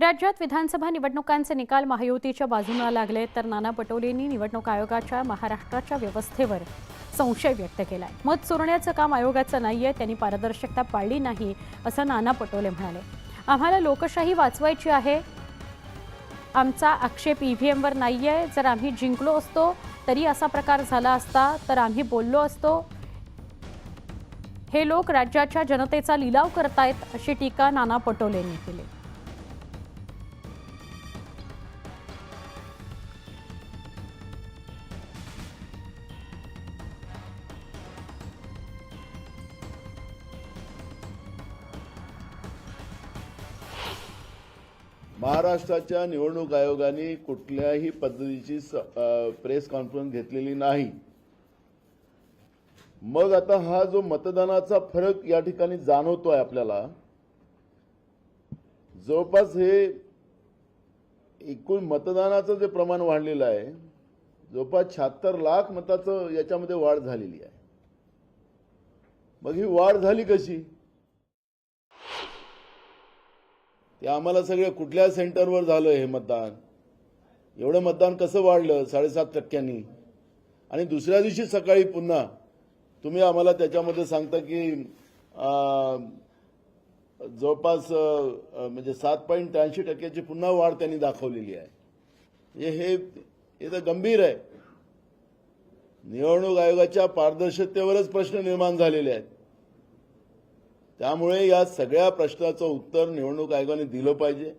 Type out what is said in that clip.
राज्यात विधानसभा निवडणुकांचे निकाल महायुतीच्या बाजूला लागले तर नाना पटोलेंनी निवडणूक आयोगाच्या महाराष्ट्राच्या व्यवस्थेवर संशय व्यक्त केलाय. मत चोरण्याचं काम आयोगाचं नाहीये त्यांनी पारदर्शकता पाळली नाही असं नाना पटोले म्हणाले. आम्हाला लोकशाही वाचवायची आहे. आमचा आक्षेप ईव्हीएमवर आहे जर आम्ही जिंकलो असतो तरी असा प्रकार झाला असता तर आम्ही बोललो असतो. हे लोक राज्याच्या जनतेचा लिलाव करतायत अशी टीका नाना पटोलेंनी केली. महाराष्ट्राच्या निवडणूक आयोगाने कुठल्याही पद्धतीची प्रेस कॉन्फरन्स घेतलेली नाही. मग आता हा जो मतदानाचा फरक या ठिकाणी जाणवतोय आपल्याला जवळपास हे एकूण मतदानाचं जे प्रमाण वाढलेलं आहे जवळपास शहात्तर लाख मताचं याच्यामध्ये वाढ झालेली आहे. मग ही वाढ झाली कशी? ते आम्हाला सगळं कुठल्या सेंटरवर झालं हे मतदान? एवढं मतदान कसं वाढलं साडेसात टक्क्यांनी? आणि दुसऱ्या दिवशी सकाळी पुन्हा तुम्ही आम्हाला त्याच्यामध्ये सांगता की जवळपास म्हणजे सात पॉईंट त्र्याऐंशी टक्क्याची पुन्हा वाढ त्यांनी दाखवलेली आहे. म्हणजे हे हे तर गंभीर आहे. निवडणूक आयोगाच्या पारदर्शकतेवरच प्रश्न निर्माण झालेले आहेत. त्यामुळे या सगळ्या प्रश्नाचं उत्तर निवडणूक आयोगाने दिलं पाहिजे.